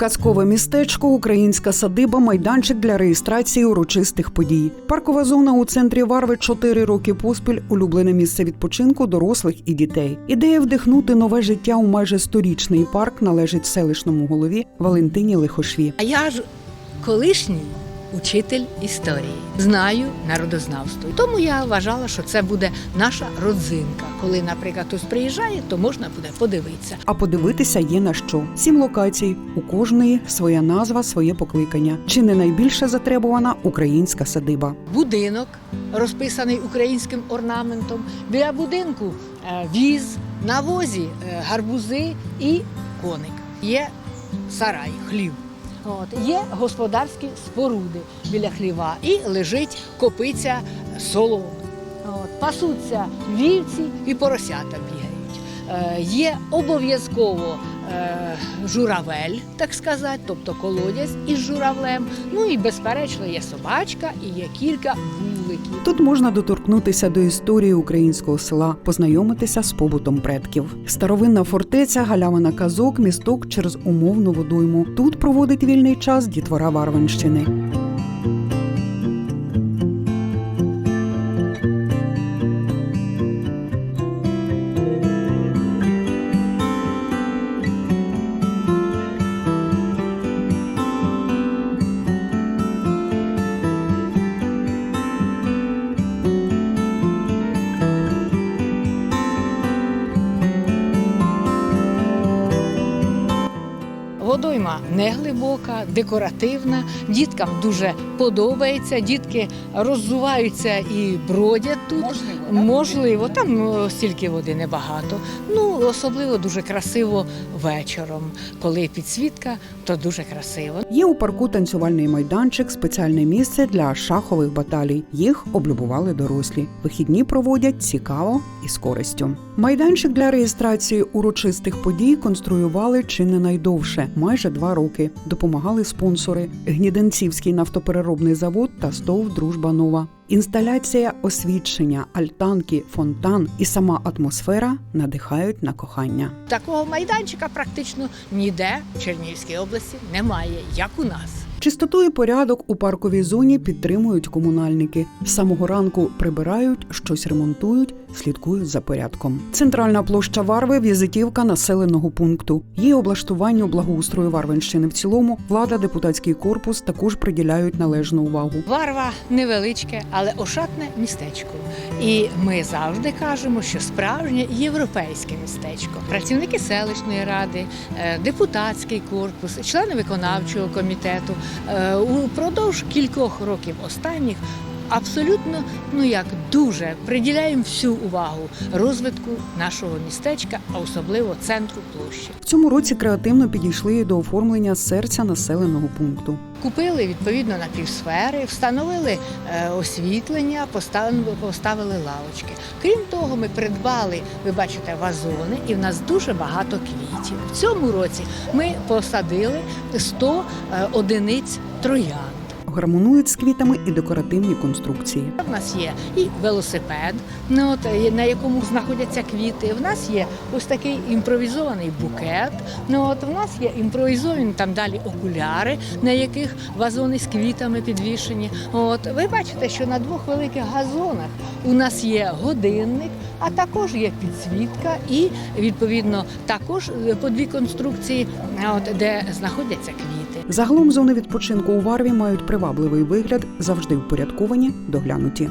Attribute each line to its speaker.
Speaker 1: Казкове містечко, українська садиба, майданчик для реєстрації урочистих подій. Паркова зона у центрі Варви 4 роки поспіль улюблене місце відпочинку дорослих і дітей. Ідея вдихнути нове життя у майже сторічний парк належить селищному голові Валентині Лихошві.
Speaker 2: А я ж колишній учитель історії, знаю народознавство. Тому я вважала, що це буде наша родзинка. Коли, наприклад, хтось приїжджає, то можна буде подивитися.
Speaker 1: А подивитися є на що. Сім локацій. У кожної своя назва, своє покликання. Чи не найбільше затребувана українська садиба?
Speaker 2: Будинок розписаний українським орнаментом. Біля будинку е, віз, на возі е, гарбузи і коник. Є сарай, хлів. От, є господарські споруди біля хліва і лежить копиця соло. От, пасуться вівці і поросята бігають. Е, є обов'язково е, журавель, так сказати, тобто колодязь із журавлем. Ну і безперечно є собачка і є кілька.
Speaker 1: Тут можна доторкнутися до історії українського села, познайомитися з побутом предків. Старовинна фортеця, галявина казок, місток через умовну водойму. Тут проводить вільний час дітвора Варвинщини.
Speaker 2: Водойма не глибока, декоративна. Діткам дуже подобається. Дітки роззуваються і бродять тут. Можливо, там ну, стільки води небагато. Ну особливо дуже красиво вечором. Коли підсвітка, то дуже красиво.
Speaker 1: Є у парку танцювальний майданчик, спеціальне місце для шахових баталій. Їх облюбували дорослі. Вихідні проводять цікаво і з користю. Майданчик для реєстрації урочистих подій конструювали чи не найдовше майже два роки. Допомагали спонсори Гніденцівський нафтопереробний завод та СТОВ Дружба Нова. Інсталяція освічення, альтанки, фонтан і сама атмосфера надихають на кохання.
Speaker 2: Такого майданчика практично ніде в Чернігівській області немає, як у нас.
Speaker 1: Чистоту і порядок у парковій зоні підтримують комунальники. З самого ранку прибирають, щось ремонтують, слідкують за порядком. Центральна площа Варви візитівка населеного пункту. Її облаштуванню благоустрою Варвинщини в цілому влада, депутатський корпус також приділяють належну увагу.
Speaker 2: Варва невеличке, але ошатне містечко. І ми завжди кажемо, що справжнє європейське містечко. Працівники селищної ради, е, депутатський корпус, члени виконавчого комітету е, упродовж кількох років останніх. Абсолютно, ну як дуже приділяємо всю увагу розвитку нашого містечка, а особливо центру площі.
Speaker 1: В цьому році креативно підійшли до оформлення серця населеного пункту.
Speaker 2: Купили відповідно на півсфери, встановили е, освітлення, поставили, поставили лавочки. Крім того, ми придбали, ви бачите, вазони, і в нас дуже багато квітів. В цьому році ми посадили 100 е, одиниць троянд.
Speaker 1: Гармонують з квітами і декоративні конструкції.
Speaker 2: У нас є і велосипед, ну, от, е, на якому знаходяться квіти. В нас є ось такий імпровізований букет. Ну, от, в нас є імпровізовані там далі окуляри, на яких вазони з квітами підвішені. От, ви бачите, що на двох великих газонах у нас є годинник, а також є підсвітка і відповідно також е, по дві конструкції, от, де знаходяться квіти.
Speaker 1: Загалом зони відпочинку у Варві мають привабливий вигляд, завжди впорядковані, доглянуті.